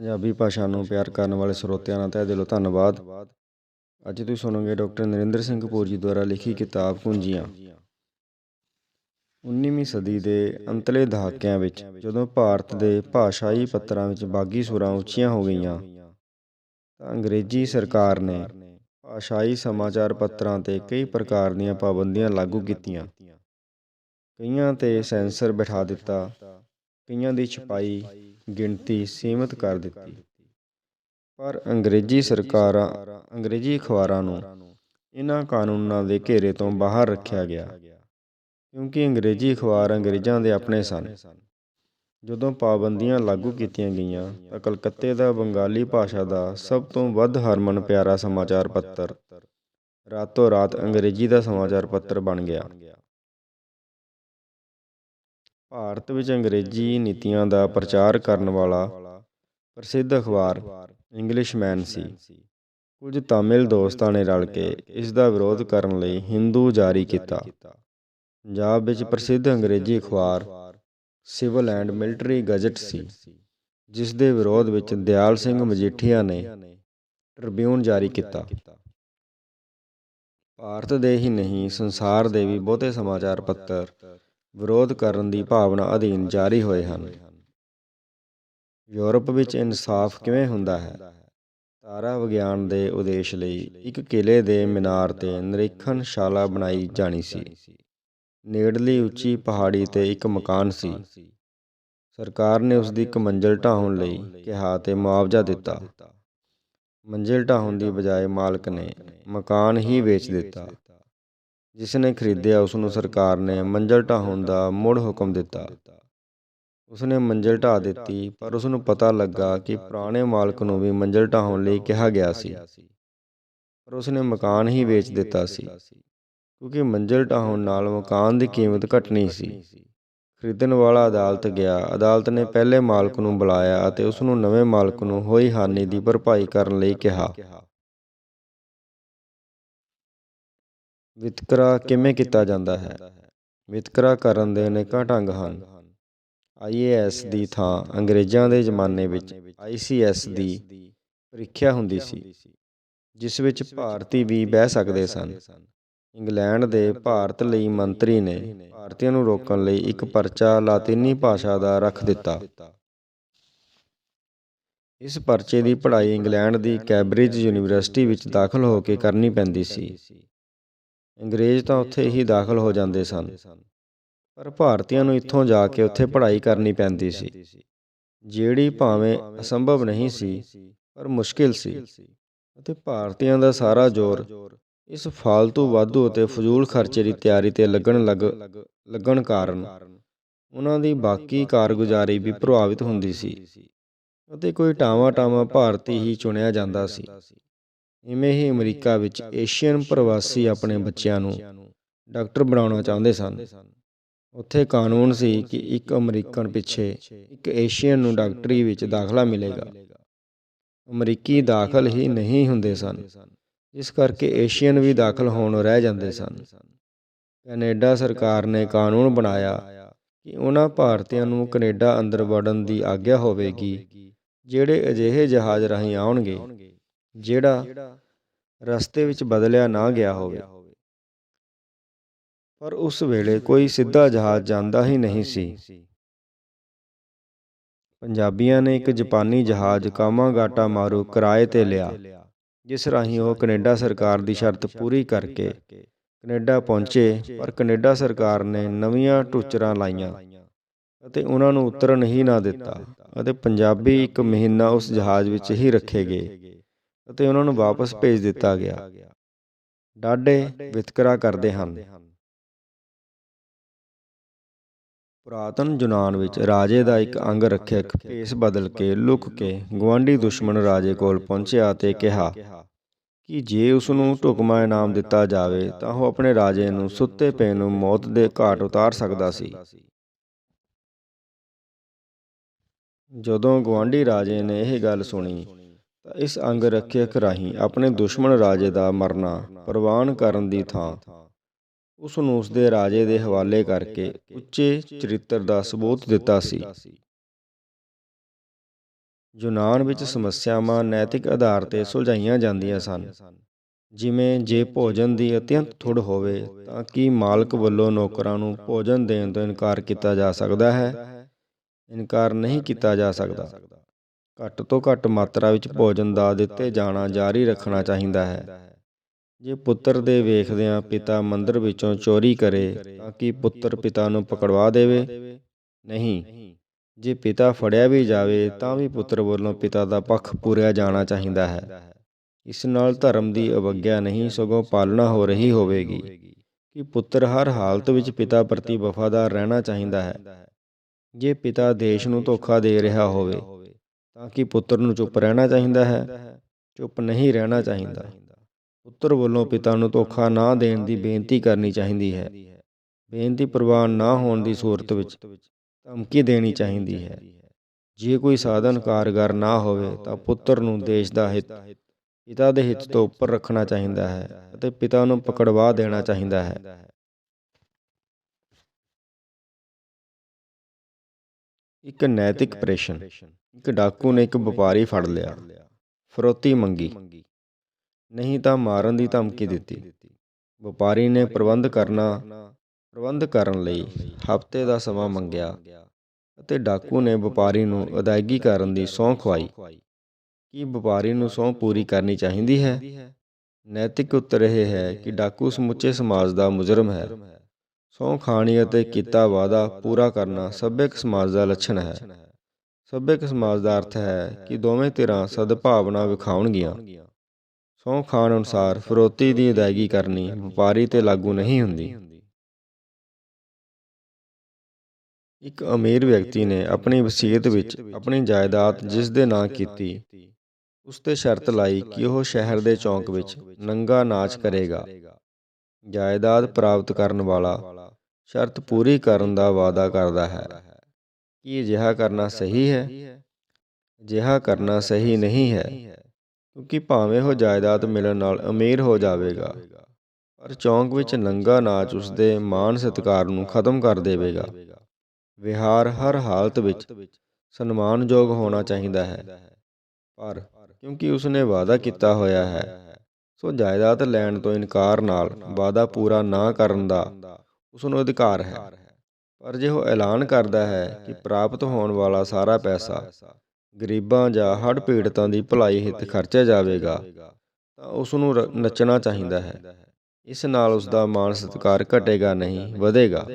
ਪੰਜਾਬੀ ਭਾਸ਼ਾ ਨੂੰ ਪਿਆਰ ਕਰਨ ਵਾਲੇ ਸਰੋਤਿਆਂ ਦਾ ਤਹਿ ਦਿਲੋਂ ਧੰਨਵਾਦ। ਅੱਜ ਤੁਸੀਂ ਸੁਣੋਗੇ ਡਾਕਟਰ ਨਰਿੰਦਰ ਸਿੰਘ ਕਪੂਰ ਦੁਆਰਾ ਲਿਖੀ ਕਿਤਾਬ ਕੁੰਜੀਆਂ। 19ਵੀਂ ਸਦੀ ਦੇ ਅੰਤਲੇ ਦਹਾਕਿਆਂ ਵਿੱਚ ਜਦੋਂ ਭਾਰਤ ਦੇ ਭਾਸ਼ਾਈ ਪੱਤਰਾਂ ਵਿੱਚ ਬਾਗੀ ਸੁਰਾਂ ਉੱਚੀਆਂ ਹੋ ਗਈਆਂ, ਤਾਂ ਅੰਗਰੇਜ਼ੀ ਸਰਕਾਰ ਨੇ ਭਾਸ਼ਾਈ ਸਮਾਚਾਰ ਪੱਤਰਾਂ ਤੇ ਕਈ ਪ੍ਰਕਾਰ ਦੀਆਂ ਪਾਬੰਦੀਆਂ ਲਾਗੂ ਕੀਤੀਆਂ। ਕਈਆਂ ਤੇ ਸੈਂਸਰ ਬਿਠਾ ਦਿੱਤਾ ਕਈਆਂ ਦੀ ਛਪਾਈ ਗਿਣਤੀ ਸੀਮਤ ਕਰ ਦਿੱਤੀ। ਪਰ ਅੰਗਰੇਜ਼ੀ ਸਰਕਾਰਾਂ, ਅੰਗਰੇਜ਼ੀ ਅਖਬਾਰਾਂ ਨੂੰ ਇਹਨਾਂ ਕਾਨੂੰਨਾਂ ਦੇ ਘੇਰੇ ਤੋਂ ਬਾਹਰ ਰੱਖਿਆ ਗਿਆ, ਕਿਉਂਕਿ ਅੰਗਰੇਜ਼ੀ ਅਖਬਾਰ ਅੰਗਰੇਜ਼ਾਂ ਦੇ ਆਪਣੇ ਸਨ। ਜਦੋਂ ਪਾਬੰਦੀਆਂ ਲਾਗੂ ਕੀਤੀਆਂ ਗਈਆਂ, ਤਾਂ ਕਲਕੱਤੇ ਦਾ ਬੰਗਾਲੀ ਭਾਸ਼ਾ ਦਾ ਸਭ ਤੋਂ ਵੱਧ ਹਰਮਨ ਪਿਆਰਾ ਸਮਾਚਾਰ ਪੱਤਰ ਰਾਤੋਂ ਰਾਤ ਅੰਗਰੇਜ਼ੀ ਦਾ ਸਮਾਚਾਰ ਪੱਤਰ ਬਣ ਗਿਆ। ਭਾਰਤ ਵਿੱਚ ਅੰਗਰੇਜ਼ੀ ਨੀਤੀਆਂ ਦਾ ਪ੍ਰਚਾਰ ਕਰਨ ਵਾਲਾ ਪ੍ਰਸਿੱਧ ਅਖਬਾਰ ਇੰਗਲਿਸ਼ਮੈਨ ਸੀ। ਕੁਝ ਤਾਮਿਲ ਦੋਸਤਾਂ ਨੇ ਰਲ ਕੇ ਇਸ ਦਾ ਵਿਰੋਧ ਕਰਨ ਲਈ ਹਿੰਦੂ ਜਾਰੀ ਕੀਤਾ। ਪੰਜਾਬ ਵਿੱਚ ਪ੍ਰਸਿੱਧ ਅੰਗਰੇਜ਼ੀ ਅਖਬਾਰ ਸਿਵਲ ਐਂਡ ਮਿਲਟਰੀ ਗਜਟ ਸੀ, ਜਿਸ ਦੇ ਵਿਰੋਧ ਵਿੱਚ ਦਿਆਲ ਸਿੰਘ ਮਜੀਠੀਆ ਨੇ ਟ੍ਰਿਬਿਊਨ ਜਾਰੀ ਕੀਤਾ। ਭਾਰਤ ਦੇ ਹੀ ਨਹੀਂ, ਸੰਸਾਰ ਦੇ ਵੀ ਬਹੁਤੇ ਸਮਾਚਾਰ ਪੱਤਰ ਵਿਰੋਧ ਕਰਨ ਦੀ ਭਾਵਨਾ ਅਧੀਨ ਜਾਰੀ ਹੋਏ ਹਨ। ਯੂਰਪ ਵਿੱਚ ਇਨਸਾਫ ਕਿਵੇਂ ਹੁੰਦਾ ਹੈ? ਤਾਰਾ ਵਿਗਿਆਨ ਦੇ ਉਦੇਸ਼ ਲਈ ਇੱਕ ਕਿਲੇ ਦੇ ਮੀਨਾਰ ਤੇ ਨਿਰੀਖਣ ਸ਼ਾਲਾ ਬਣਾਈ ਜਾਣੀ ਸੀ। ਨੇੜਲੀ ਉੱਚੀ ਪਹਾੜੀ ਤੇ ਇੱਕ ਮਕਾਨ ਸੀ। ਸਰਕਾਰ ਨੇ ਉਸ ਦੀ ਇੱਕ ਮੰਜ਼ਿਲ ਢਾਹੁਣ ਲਈ ਕਿਹਾ ਤੇ ਮੁਆਵਜ਼ਾ ਦਿੱਤਾ। ਮੰਜ਼ਿਲ ਢਾਹੁਣ ਦੀ ਬਜਾਏ ਮਾਲਕ ਨੇ ਮਕਾਨ ਹੀ ਵੇਚ ਦਿੱਤਾ। ਜਿਸ ਨੇ ਖਰੀਦਿਆ, ਉਸ ਨੂੰ ਸਰਕਾਰ ਨੇ ਮੰਜ਼ਲ ਢਾਹੁਣ ਦਾ ਮੁੜ ਹੁਕਮ ਦਿੱਤਾ। ਉਸ ਨੇ ਮੰਜ਼ਲ ਢਾ ਦਿੱਤੀ, ਪਰ ਉਸ ਨੂੰ ਪਤਾ ਲੱਗਾ ਕਿ ਪੁਰਾਣੇ ਮਾਲਕ ਨੂੰ ਵੀ ਮੰਜ਼ਲ ਢਾਹੁਣ ਲਈ ਕਿਹਾ ਗਿਆ ਸੀ। ਪਰ ਉਸ ਨੇ ਮਕਾਨ ਹੀ ਵੇਚ ਦਿੱਤਾ ਸੀ, ਕਿਉਂਕਿ ਮੰਜ਼ਲ ਢਾਹੁਣ ਨਾਲ ਮਕਾਨ ਦੀ ਕੀਮਤ ਘਟਣੀ ਸੀ। ਖਰੀਦਣ ਵਾਲਾ ਅਦਾਲਤ ਗਿਆ। ਅਦਾਲਤ ਨੇ ਪਹਿਲੇ ਮਾਲਕ ਨੂੰ ਬੁਲਾਇਆ ਅਤੇ ਉਸ ਨੂੰ ਨਵੇਂ ਮਾਲਕ ਨੂੰ ਹੋਈ ਹਾਨੀ ਦੀ ਭਰਪਾਈ ਕਰਨ ਲਈ ਕਿਹਾ। ਵਿਤਕਰਾ ਕਿਵੇਂ ਕੀਤਾ ਜਾਂਦਾ ਹੈ? ਵਿਤਕਰਾ ਕਰਨ ਦੇ ਅਨੇਕਾਂ ਢੰਗ ਹਨ। ਆਈਏਐਸ ਦੀ ਥਾਂ ਅੰਗਰੇਜ਼ਾਂ ਦੇ ਜ਼ਮਾਨੇ ਵਿੱਚ ਆਈਸੀਐਸ ਦੀ ਪ੍ਰੀਖਿਆ ਹੁੰਦੀ ਸੀ, ਜਿਸ ਵਿੱਚ ਭਾਰਤੀ ਵੀ ਬਹਿ ਸਕਦੇ ਸਨ। ਇੰਗਲੈਂਡ ਦੇ ਭਾਰਤ ਲਈ ਮੰਤਰੀ ਨੇ ਭਾਰਤੀਆਂ ਨੂੰ ਰੋਕਣ ਲਈ ਇੱਕ ਪਰਚਾ ਲਾਤੀਨੀ ਭਾਸ਼ਾ ਦਾ ਰੱਖ ਦਿੱਤਾ। ਇਸ ਪਰਚੇ ਦੀ ਪੜ੍ਹਾਈ ਇੰਗਲੈਂਡ ਦੀ ਕੈਂਬਰਿਜ ਯੂਨੀਵਰਸਿਟੀ ਵਿੱਚ ਦਾਖਲ ਹੋ ਕੇ ਕਰਨੀ ਪੈਂਦੀ ਸੀ। ਅੰਗਰੇਜ਼ ਤਾਂ ਉੱਥੇ ਹੀ ਦਾਖਲ ਹੋ ਜਾਂਦੇ ਸਨ। ਪਰ ਭਾਰਤੀਆਂ ਨੂੰ ਇੱਥੋਂ ਜਾ ਕੇ ਉੱਥੇ ਪੜ੍ਹਾਈ ਕਰਨੀ ਪੈਂਦੀ ਸੀ। ਜਿਹੜੀ ਭਾਵੇਂ ਅਸੰਭਵ ਨਹੀਂ ਸੀ, ਪਰ ਮੁਸ਼ਕਿਲ ਸੀ। ਅਤੇ ਭਾਰਤੀਆਂ ਦਾ ਸਾਰਾ ਜ਼ੋਰ ਇਸ ਫਾਲਤੂ ਵਾਧੂ ਅਤੇ ਫਜ਼ੂਲ ਖਰਚੇ ਦੀ ਤਿਆਰੀ ਤੇ ਲੱਗਣ ਲੱਗ, ਲੱਗਣ ਕਾਰਨ ਉਹਨਾਂ ਦੀ ਬਾਕੀ ਕਾਰਗੁਜ਼ਾਰੀ ਵੀ ਪ੍ਰਭਾਵਿਤ ਹੁੰਦੀ ਸੀ। ਅਤੇ ਕੋਈ ਟਾਵਾ ਟਾਵਾ ਭਾਰਤੀ ਹੀ ਚੁਣਿਆ ਜਾਂਦਾ ਸੀ। ਇਵੇਂ ਹੀ ਅਮਰੀਕਾ ਵਿੱਚ ਏਸ਼ੀਅਨ ਪ੍ਰਵਾਸੀ ਆਪਣੇ ਬੱਚਿਆਂ ਨੂੰ ਡਾਕਟਰ ਬਣਾਉਣਾ ਚਾਹੁੰਦੇ ਸਨ। ਉੱਥੇ ਕਾਨੂੰਨ ਸੀ ਕਿ ਇੱਕ ਅਮਰੀਕਨ ਪਿੱਛੇ ਇੱਕ ਏਸ਼ੀਅਨ ਨੂੰ ਡਾਕਟਰੀ ਵਿੱਚ ਦਾਖਲਾ ਮਿਲੇਗਾ। ਅਮਰੀਕੀ ਦਾਖਲ ਹੀ ਨਹੀਂ ਹੁੰਦੇ ਸਨ। ਇਸ ਕਰਕੇ ਏਸ਼ੀਅਨ ਵੀ ਦਾਖਲ ਹੋਣ ਰਹਿ ਜਾਂਦੇ ਸਨ। ਕੈਨੇਡਾ ਸਰਕਾਰ ਨੇ ਕਾਨੂੰਨ ਬਣਾਇਆ ਕਿ ਉਹਨਾਂ ਭਾਰਤੀਆਂ ਨੂੰ ਕੈਨੇਡਾ ਅੰਦਰ ਵੜਨ ਦੀ ਆਗਿਆ ਹੋਵੇਗੀ, ਜਿਹੜੇ ਅਜਿਹੇ ਜਹਾਜ਼ ਰਾਹੀਂ ਆਉਣਗੇ। ਜਿਹੜਾ ਰਸਤੇ ਵਿੱਚ ਬਦਲਿਆ ਨਾ ਗਿਆ ਹੋਵੇ। ਪਰ ਉਸ ਵੇਲੇ ਕੋਈ ਸਿੱਧਾ ਜਹਾਜ਼ ਜਾਂਦਾ ਹੀ ਨਹੀਂ ਸੀ। ਪੰਜਾਬੀਆਂ ਨੇ ਇੱਕ ਜਾਪਾਨੀ ਜਹਾਜ਼ ਕਾਮਾਗਾਟਾ ਮਾਰੂ ਕਿਰਾਏ ਤੇ ਲਿਆ, ਜਿਸ ਰਾਹੀਂ ਉਹ ਕੈਨੇਡਾ ਸਰਕਾਰ ਦੀ ਸ਼ਰਤ ਪੂਰੀ ਕਰਕੇ ਕੈਨੇਡਾ ਪਹੁੰਚੇ, ਪਰ ਕੈਨੇਡਾ ਸਰਕਾਰ ਨੇ ਨਵੀਆਂ ਟੂਚਰਾਂ ਲਾਈਆਂ ਅਤੇ ਉਹਨਾਂ ਨੂੰ ਉਤਰਨ ਹੀ ਨਾ ਦਿੱਤਾ ਅਤੇ ਪੰਜਾਬੀ ਇੱਕ ਮਹੀਨਾ ਉਸ ਜਹਾਜ਼ ਵਿੱਚ ਹੀ ਰੱਖੇ ਗਏ। ਅਤੇ ਉਹਨਾਂ ਨੂੰ ਵਾਪਸ ਭੇਜ ਦਿੱਤਾ ਗਿਆ। ਡਾਡੇ ਵਿਤਕਰਾ ਕਰਦੇ ਹਨ। ਪੁਰਾਤਨ ਯੂਨਾਨ ਵਿੱਚ ਰਾਜੇ ਦਾ ਇੱਕ ਅੰਗ ਰੱਖਿਅਕ ਭੇਸ ਬਦਲ ਕੇ ਲੁਕ ਕੇ ਗਵਾਂਢੀ ਦੁਸ਼ਮਣ ਰਾਜੇ ਕੋਲ ਪਹੁੰਚਿਆ ਤੇ ਕਿਹਾ ਕਿ ਜੇ ਉਸ ਨੂੰ ਢੁਕਮਾ ਇਨਾਮ ਦਿੱਤਾ ਜਾਵੇ ਤਾਂ ਉਹ ਆਪਣੇ ਰਾਜੇ ਨੂੰ ਸੁੱਤੇ ਪਏ ਨੂੰ ਮੌਤ ਦੇ ਘਾਟ ਉਤਾਰ ਸਕਦਾ ਸੀ। ਜਦੋਂ ਗਵਾਂਢੀ ਰਾਜੇ ਨੇ ਇਹ ਗੱਲ ਸੁਣੀ ਤਾਂ ਇਸ ਅੰਗ ਰੱਖਿਅਕ ਰਾਹੀਂ ਆਪਣੇ ਦੁਸ਼ਮਣ ਰਾਜੇ ਦਾ ਮਰਨਾ ਪ੍ਰਵਾਨ ਕਰਨ ਦੀ ਥਾਂ। ਉਸ ਨੂੰ ਉਸ ਦੇ ਰਾਜੇ ਦੇ ਹਵਾਲੇ ਕਰਕੇ ਉੱਚੇ ਚਰਿੱਤਰ ਦਾ ਸਬੂਤ ਦਿੱਤਾ ਸੀ। ਯੂਨਾਨ ਵਿੱਚ ਸਮੱਸਿਆਵਾਂ ਨੈਤਿਕ ਆਧਾਰ ਤੇ ਸੁਲਝਾਈਆਂ ਜਾਂਦੀਆਂ ਸਨ। ਜਿਵੇਂ ਜੇ ਭੋਜਨ ਦੀ ਅਤਿਅੰਤ ਥੁੜ ਹੋਵੇ, ਤਾਂ ਕੀ ਮਾਲਕ ਵੱਲੋਂ ਨੌਕਰਾਂ ਨੂੰ ਭੋਜਨ ਦੇਣ ਤੋਂ ਇਨਕਾਰ ਕੀਤਾ ਜਾ ਸਕਦਾ ਹੈ? ਇਨਕਾਰ ਨਹੀਂ ਕੀਤਾ ਜਾ ਸਕਦਾ। ਘੱਟ ਤੋਂ ਘੱਟ ਮਾਤਰਾ ਵਿੱਚ ਭੋਜਨ ਦਾ ਦਿੱਤੇ ਜਾਣਾ ਜਾਰੀ ਰੱਖਣਾ ਚਾਹੀਦਾ ਹੈ। ਜੇ ਪੁੱਤਰ ਦੇ ਵੇਖਦਿਆਂ ਪਿਤਾ ਮੰਦਰ ਵਿੱਚੋਂ ਚੋਰੀ ਕਰੇ ਤਾਂ ਕਿ ਪੁੱਤਰ ਪਿਤਾ ਨੂੰ ਪਕੜਵਾ ਦੇਵੇ? ਨਹੀਂ। ਜੇ ਪਿਤਾ ਫੜਿਆ ਵੀ ਜਾਵੇ ਤਾਂ ਵੀ ਪੁੱਤਰ ਵੱਲੋਂ ਪਿਤਾ ਦਾ ਪੱਖ ਪੂਰਿਆ ਜਾਣਾ ਚਾਹੀਦਾ ਹੈ। ਇਸ ਨਾਲ ਧਰਮ ਦੀ ਅਵਗਿਆ ਨਹੀਂ ਸਗੋਂ ਪਾਲਣਾ ਹੋ ਰਹੀ ਹੋਵੇਗੀ। ਕਿ ਪੁੱਤਰ ਹਰ ਹਾਲਤ ਵਿੱਚ ਪਿਤਾ ਪ੍ਰਤੀ ਵਫਾਦਾਰ ਰਹਿਣਾ ਚਾਹੀਦਾ ਹੈ? ਜੇ ਪਿਤਾ ਦੇਸ਼ ਨੂੰ ਧੋਖਾ ਦੇ ਰਿਹਾ ਹੋਵੇ ਤਾਂ ਕਿ ਪੁੱਤਰ ਨੂੰ ਚੁੱਪ ਰਹਿਣਾ ਚਾਹੀਦਾ ਹੈ, ਚੁੱਪ ਨਹੀਂ ਰਹਿਣਾ ਚਾਹੀਦਾ। ਪੁੱਤਰ ਵੱਲੋਂ ਪਿਤਾ ਨੂੰ ਧੋਖਾ ਨਾ ਦੇਣ ਦੀ ਬੇਨਤੀ ਕਰਨੀ ਚਾਹੀਦੀ ਹੈ। ਬੇਨਤੀ ਪ੍ਰਵਾਨ ਨਾ ਹੋਣ ਦੀ ਸੂਰਤ ਵਿੱਚ ਧਮਕੀ ਦੇਣੀ ਚਾਹੀਦੀ ਹੈ। ਜੇ ਕੋਈ ਸਾਧਨ ਕਾਰਗਰ ਨਾ ਹੋਵੇ ਤਾਂ ਪੁੱਤਰ ਨੂੰ ਦੇਸ਼ ਦਾ ਹਿੱਤ, ਪਿਤਾ ਦੇ ਹਿੱਤ ਤੋਂ ਉੱਪਰ ਰੱਖਣਾ ਚਾਹੀਦਾ ਹੈ ਅਤੇ ਪਿਤਾ ਨੂੰ ਪਕੜਵਾ ਦੇਣਾ ਚਾਹੀਦਾ ਹੈ। ਇੱਕ ਨੈਤਿਕ ਪ੍ਰੇਸ਼ਨ। ਇੱਕ ਡਾਕੂ ਨੇ ਇੱਕ ਵਪਾਰੀ ਫੜ ਲਿਆ। ਫਰੋਤੀ ਮੰਗੀ। ਨਹੀਂ ਤਾਂ ਮਾਰਨ ਦੀ ਧਮਕੀ ਦਿੱਤੀ। ਵਪਾਰੀ ਨੇ ਪ੍ਰਬੰਧ ਕਰਨਾ, ਪ੍ਰਬੰਧ ਕਰਨ ਲਈ ਹਫ਼ਤੇ ਦਾ ਸਮਾਂ ਮੰਗਿਆ ਅਤੇ ਡਾਕੂ ਨੇ ਵਪਾਰੀ ਨੂੰ ਅਦਾਇਗੀ ਕਰਨ ਦੀ ਸਹੁੰ ਖਵਾਈ ਕੀ ਵਪਾਰੀ ਨੂੰ ਸਹੁੰ ਪੂਰੀ ਕਰਨੀ ਚਾਹੀਦੀ ਹੈ? ਨੈਤਿਕ ਉੱਤਰ ਇਹ ਹੈ ਕਿ ਡਾਕੂ ਸਮੁੱਚੇ ਸਮਾਜ ਦਾ ਮੁਜਰਮ ਹੈ। ਸਹੁੰ ਖਾਣੀ ਅਤੇ ਕੀਤਾ ਵਾਅਦਾ ਪੂਰਾ ਕਰਨਾ ਸੱਭਿਅਕ ਸਮਾਜ ਦਾ ਲੱਛਣ ਹੈ। ਸੱਭਿਅਕ ਸਮਾਜ ਦਾ ਅਰਥ ਹੈ ਕਿ ਦੋਵੇਂ ਧਿਰਾਂ ਸਦਭਾਵਨਾ ਵਿਖਾਉਣਗੀਆਂ। ਸਹੁੰ ਖਾਣ ਅਨੁਸਾਰ ਫਰੋਤੀ ਦੀ ਅਦਾਇਗੀ ਕਰਨੀ ਵਪਾਰੀ ਤੇ ਲਾਗੂ ਨਹੀਂ ਹੁੰਦੀ। ਇੱਕ ਅਮੀਰ ਵਿਅਕਤੀ ਨੇ ਆਪਣੀ ਵਸੀਅਤ ਵਿੱਚ ਆਪਣੀ ਜਾਇਦਾਦ ਜਿਸ ਦੇ ਨਾਂ ਕੀਤੀ, ਉਸ ਤੇ ਸ਼ਰਤ ਲਾਈ ਕਿ ਉਹ ਸ਼ਹਿਰ ਦੇ ਚੌਂਕ ਵਿੱਚ ਨੰਗਾ ਨਾਚ ਕਰੇਗਾ। ਜਾਇਦਾਦ ਪ੍ਰਾਪਤ ਕਰਨ ਵਾਲਾ ਸ਼ਰਤ ਪੂਰੀ ਕਰਨ ਦਾ ਵਾਅਦਾ ਕਰਦਾ ਹੈ। ਕੀ ਅਜਿਹਾ ਕਰਨਾ ਸਹੀ ਹੈ, ਅਜਿਹਾ ਕਰਨਾ ਸਹੀ ਨਹੀਂ ਹੈ, ਕਿਉਂਕਿ ਭਾਵੇਂ ਉਹ ਜਾਇਦਾਦ ਮਿਲਣ ਨਾਲ ਅਮੀਰ ਹੋ ਜਾਵੇਗਾ, ਪਰ ਚੌਂਕ ਵਿੱਚ ਨੰਗਾ ਨਾਚ ਉਸ ਦੇ ਮਾਣ ਸਤਿਕਾਰ ਨੂੰ ਖਤਮ ਕਰ ਦੇਵੇਗਾ। ਵਿਹਾਰ ਹਰ ਹਾਲਤ ਵਿੱਚ ਸਨਮਾਨਯੋਗ ਹੋਣਾ ਚਾਹੀਦਾ ਹੈ, ਪਰ ਕਿਉਂਕਿ ਉਸਨੇ ਵਾਅਦਾ ਕੀਤਾ ਹੋਇਆ ਹੈ, ਸੋ ਜਾਇਦਾਦ ਲੈਣ ਤੋਂ ਇਨਕਾਰ ਨਾਲ ਵਾਅਦਾ ਪੂਰਾ ਨਾ ਕਰਨ ਦਾ ਉਸ ਨੂੰ ਅਧਿਕਾਰ ਹੈ। ਪਰ ਜੇ ਉਹ ਐਲਾਨ ਕਰਦਾ ਹੈ ਕਿ ਪ੍ਰਾਪਤ ਹੋਣ ਵਾਲਾ ਸਾਰਾ ਪੈਸਾ ਗਰੀਬਾਂ ਜਾਂ ਹੜ੍ਹ ਪੀੜਤਾਂ ਦੀ ਭਲਾਈ ਹਿੱਤ ਖਰਚਿਆ ਜਾਵੇਗਾ, ਤਾਂ ਉਸ ਨੂੰ ਨੱਚਣਾ ਚਾਹੀਦਾ ਹੈ। ਇਸ ਨਾਲ ਉਸ ਦਾ ਮਾਣ ਸਤਿਕਾਰ ਘਟੇਗਾ ਨਹੀਂ, ਵਧੇਗਾ।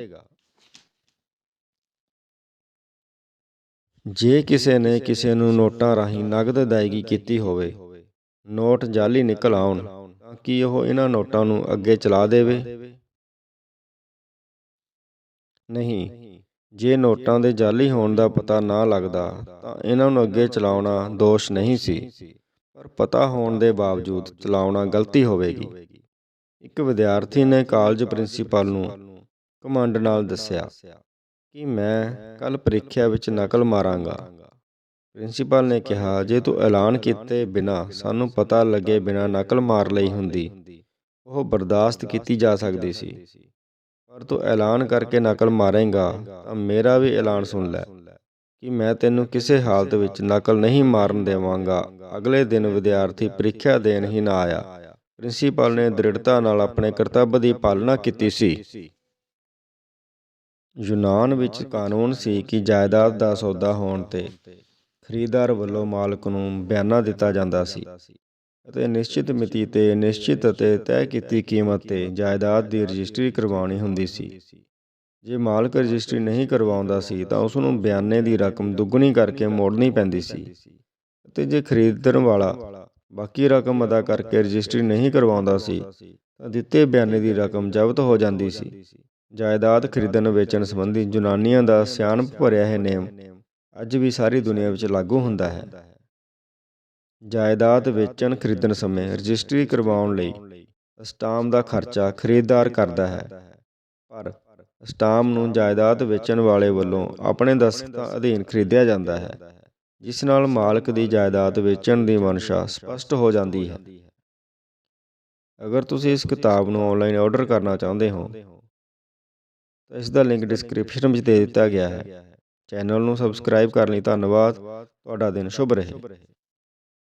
ਜੇ ਕਿਸੇ ਨੇ ਕਿਸੇ ਨੂੰ ਨੋਟਾਂ ਰਾਹੀਂ ਨਗਦ ਅਦਾਇਗੀ ਕੀਤੀ ਹੋਵੇ, ਨੋਟ ਜਾਲੀ ਨਿਕਲ ਆਉਣ ਤਾਂ ਕੀ ਉਹ ਇਹਨਾਂ ਨੋਟਾਂ ਨੂੰ ਅੱਗੇ ਚਲਾ ਦੇਵੇ? ਨਹੀਂ। ਜੇ ਨੋਟਾਂ ਦੇ ਜਾਲੀ ਹੋਣ ਦਾ ਪਤਾ ਨਾ ਲੱਗਦਾ, ਤਾਂ ਇਹਨਾਂ ਨੂੰ ਅੱਗੇ ਚਲਾਉਣਾ ਦੋਸ਼ ਨਹੀਂ ਸੀ। ਪਰ ਪਤਾ ਹੋਣ ਦੇ ਬਾਵਜੂਦ ਚਲਾਉਣਾ ਗਲਤੀ ਹੋਵੇਗੀ। ਇੱਕ ਵਿਦਿਆਰਥੀ ਨੇ ਕਾਲਜ ਪ੍ਰਿੰਸੀਪਲ ਨੂੰ ਕਮਾਂਡ ਨਾਲ ਦੱਸਿਆ ਕਿ ਮੈਂ ਕੱਲ ਪ੍ਰੀਖਿਆ ਵਿੱਚ ਨਕਲ ਮਾਰਾਂਗਾ। ਪ੍ਰਿੰਸੀਪਲ ਨੇ ਕਿਹਾ, ਜੇ ਤੂੰ ਐਲਾਨ ਕੀਤੇ ਬਿਨਾ ਸਾਨੂੰ ਪਤਾ ਲੱਗੇ ਬਿਨਾ ਨਕਲ ਮਾਰ ਲਈ ਹੁੰਦੀ, ਉਹ ਬਰਦਾਸ਼ਤ ਕੀਤੀ ਜਾ ਸਕਦੀ ਸੀ। ਪਰ ਤੂੰ ਐਲਾਨ ਕਰਕੇ ਨਕਲ ਮਾਰੇਂਗਾ, ਤਾਂ ਮੇਰਾ ਵੀ ਐਲਾਨ ਸੁਣ ਲੈ ਕਿ ਮੈਂ ਤੈਨੂੰ ਕਿਸੇ ਹਾਲਤ ਵਿੱਚ ਨਕਲ ਨਹੀਂ ਮਾਰਨ ਦੇਵਾਂਗਾ। ਅਗਲੇ ਦਿਨ ਵਿਦਿਆਰਥੀ ਪ੍ਰੀਖਿਆ ਦੇਣ ਹੀ ਨਾ ਆਇਆ। ਪ੍ਰਿੰਸੀਪਲ ਨੇ ਦ੍ਰਿੜਤਾ ਨਾਲ ਆਪਣੇ ਕਰਤੱਵ ਦੀ ਪਾਲਣਾ ਕੀਤੀ ਸੀ। ਯੂਨਾਨ ਵਿੱਚ ਕਾਨੂੰਨ ਸੀ ਕਿ ਜਾਇਦਾਦ ਦਾ ਸੌਦਾ ਹੋਣ ਤੇ ਖਰੀਦਦਾਰ ਵੱਲੋਂ ਮਾਲਕ ਨੂੰ ਬਿਆਨਾ ਦਿੱਤਾ ਜਾਂਦਾ ਸੀ। ਅਤੇ ਨਿਸ਼ਚਿਤ ਮਿਤੀ ਤੇ ਨਿਸ਼ਚਿਤ ਅਤੇ ਤੈਅ ਕੀਤੀ ਕੀਮਤ ਤੇ ਜਾਇਦਾਦ ਦੀ ਰਜਿਸਟਰੀ ਕਰਵਾਉਣੀ ਹੁੰਦੀ ਸੀ। ਜੇ ਮਾਲਕ ਰਜਿਸਟਰੀ ਨਹੀਂ ਕਰਵਾਉਂਦਾ ਸੀ ਤਾਂ ਉਸ ਨੂੰ ਬਿਆਨੇ ਦੀ ਰਕਮ ਦੁੱਗਣੀ ਕਰਕੇ ਮੋੜਨੀ ਪੈਂਦੀ ਸੀ ਅਤੇ ਜੇ ਖਰੀਦਣ ਵਾਲਾ ਬਾਕੀ ਰਕਮ ਅਦਾ ਕਰਕੇ ਰਜਿਸਟਰੀ ਨਹੀਂ ਕਰਵਾਉਂਦਾ ਸੀ ਤਾਂ ਦਿੱਤੇ ਬਿਆਨੇ ਦੀ ਰਕਮ ਜ਼ਬਤ ਹੋ ਜਾਂਦੀ ਸੀ। ਜਾਇਦਾਦ ਖਰੀਦਣ, ਵੇਚਣ ਸੰਬੰਧੀ ਯੂਨਾਨੀਆਂ ਦਾ ਸਿਆਣਪ ਭਰਿਆ ਹੈ ਨੇਮ ਅੱਜ ਵੀ ਸਾਰੀ ਦੁਨੀਆ ਵਿੱਚ ਲਾਗੂ ਹੁੰਦਾ ਹੈ। ਜਾਇਦਾਦ ਵੇਚਣ ਖਰੀਦਣ ਸਮੇਂ ਰਜਿਸਟਰੀ ਕਰਵਾਉਣ ਲਈ ਅਸਟਾਮ ਦਾ ਖਰਚਾ ਖਰੀਦਦਾਰ ਕਰਦਾ ਹੈ। ਪਰ ਅਸਟਾਮ ਨੂੰ ਜਾਇਦਾਦ ਵੇਚਣ ਵਾਲੇ ਵੱਲੋਂ ਆਪਣੇ ਦਸਤਖਤਾਂ ਅਧੀਨ ਖਰੀਦਿਆ ਜਾਂਦਾ ਹੈ, ਜਿਸ ਨਾਲ ਮਾਲਕ ਦੀ ਜਾਇਦਾਦ ਵੇਚਣ ਦੀ ਮਨਸ਼ਾ ਸਪਸ਼ਟ ਹੋ ਜਾਂਦੀ ਹੈ। ਅਗਰ ਤੁਸੀਂ ਇਸ ਕਿਤਾਬ ਨੂੰ ਆਨਲਾਈਨ ਆਰਡਰ ਕਰਨਾ ਚਾਹੁੰਦੇ ਹੋ, ਤਾਂ ਇਸ ਦਾ ਲਿੰਕ ਡਿਸਕ੍ਰਿਪਸ਼ਨ ਵਿੱਚ ਦੇ ਦਿੱਤਾ ਗਿਆ ਹੈ। ਚੈਨਲ ਨੂੰ ਸਬਸਕ੍ਰਾਈਬ ਕਰਨ ਲਈ ਧੰਨਵਾਦ। ਤੁਹਾਡਾ ਦਿਨ ਸ਼ੁਭ ਰਹੇ।